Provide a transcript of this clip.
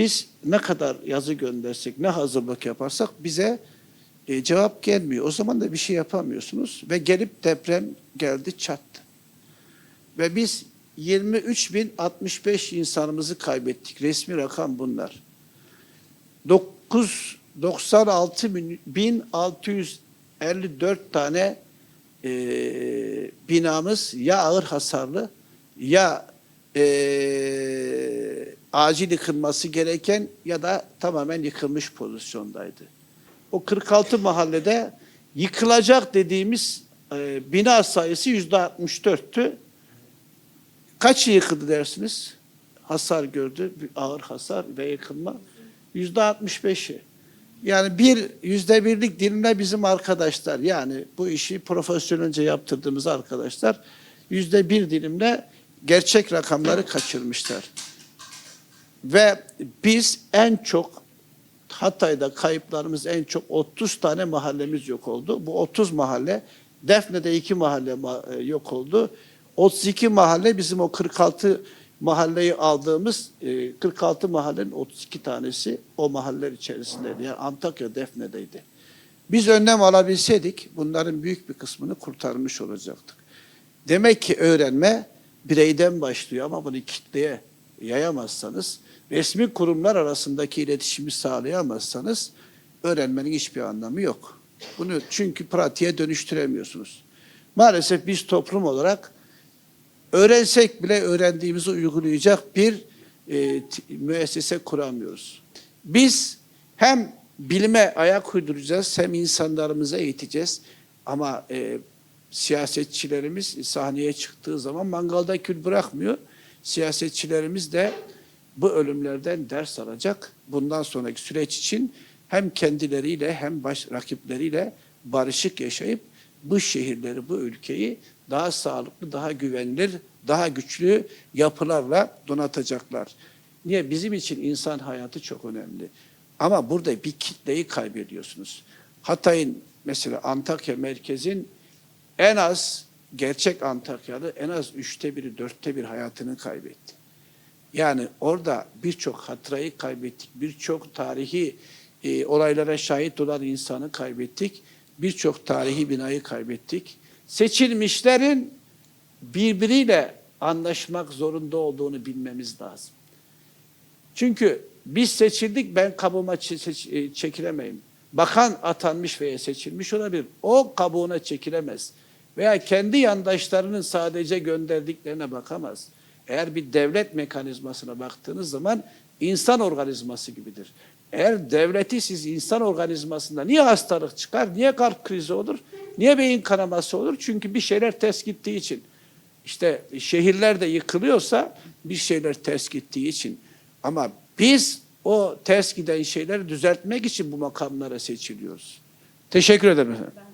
biz ne kadar yazı göndersek, ne hazırlık yaparsak bize e, cevap gelmiyor. O zaman da bir şey yapamıyorsunuz ve gelip deprem geldi çattı. Ve biz 23.065 insanımızı kaybettik. Resmi rakam bunlar. 9 96.654 tane e, binamız ya ağır hasarlı ya e, acil yıkılması gereken ya da tamamen yıkılmış pozisyondaydı. O 46 mahallede yıkılacak dediğimiz e, bina sayısı yüzde 64'tü. Kaçı yıkıldı dersiniz? Hasar gördü, ağır hasar ve yıkılma. Yüzde 65'i. Yani bir yüzde birlik dilimle bizim arkadaşlar yani bu işi profesyonelce yaptırdığımız arkadaşlar yüzde bir dilimle gerçek rakamları kaçırmışlar. Ve biz en çok Hatay'da kayıplarımız en çok 30 tane mahallemiz yok oldu. Bu 30 mahalle Defne'de iki mahalle ma- e, yok oldu. 32 mahalle bizim o 46 mahalleyi aldığımız e, 46 mahallenin 32 tanesi o mahalleler içerisindeydi. Yani Antakya Defne'deydi. Biz önlem alabilseydik bunların büyük bir kısmını kurtarmış olacaktık. Demek ki öğrenme bireyden başlıyor ama bunu kitleye yayamazsanız, resmi kurumlar arasındaki iletişimi sağlayamazsanız öğrenmenin hiçbir anlamı yok. Bunu çünkü pratiğe dönüştüremiyorsunuz. Maalesef biz toplum olarak öğrensek bile öğrendiğimizi uygulayacak bir e, müessese kuramıyoruz. Biz hem bilime ayak uyduracağız hem insanlarımıza eğiteceğiz ama e, siyasetçilerimiz sahneye çıktığı zaman mangalda kül bırakmıyor. Siyasetçilerimiz de bu ölümlerden ders alacak. Bundan sonraki süreç için hem kendileriyle hem baş rakipleriyle barışık yaşayıp bu şehirleri, bu ülkeyi daha sağlıklı, daha güvenilir, daha güçlü yapılarla donatacaklar. Niye? Bizim için insan hayatı çok önemli. Ama burada bir kitleyi kaybediyorsunuz. Hatay'ın mesela Antakya merkezin en az gerçek Antakyalı en az üçte biri, dörtte bir hayatını kaybetti. Yani orada birçok hatırayı kaybettik, birçok tarihi e, olaylara şahit olan insanı kaybettik, birçok tarihi binayı kaybettik. Seçilmişlerin birbiriyle anlaşmak zorunda olduğunu bilmemiz lazım. Çünkü biz seçildik ben kabuğuma çekilemeyim. Bakan atanmış veya seçilmiş olabilir. O kabuğuna çekilemez. Veya kendi yandaşlarının sadece gönderdiklerine bakamaz. Eğer bir devlet mekanizmasına baktığınız zaman insan organizması gibidir. Eğer devleti siz insan organizmasında niye hastalık çıkar, niye kalp krizi olur, niye beyin kanaması olur? Çünkü bir şeyler ters gittiği için. İşte şehirler de yıkılıyorsa bir şeyler ters gittiği için. Ama biz o ters giden şeyleri düzeltmek için bu makamlara seçiliyoruz. Teşekkür ederim efendim.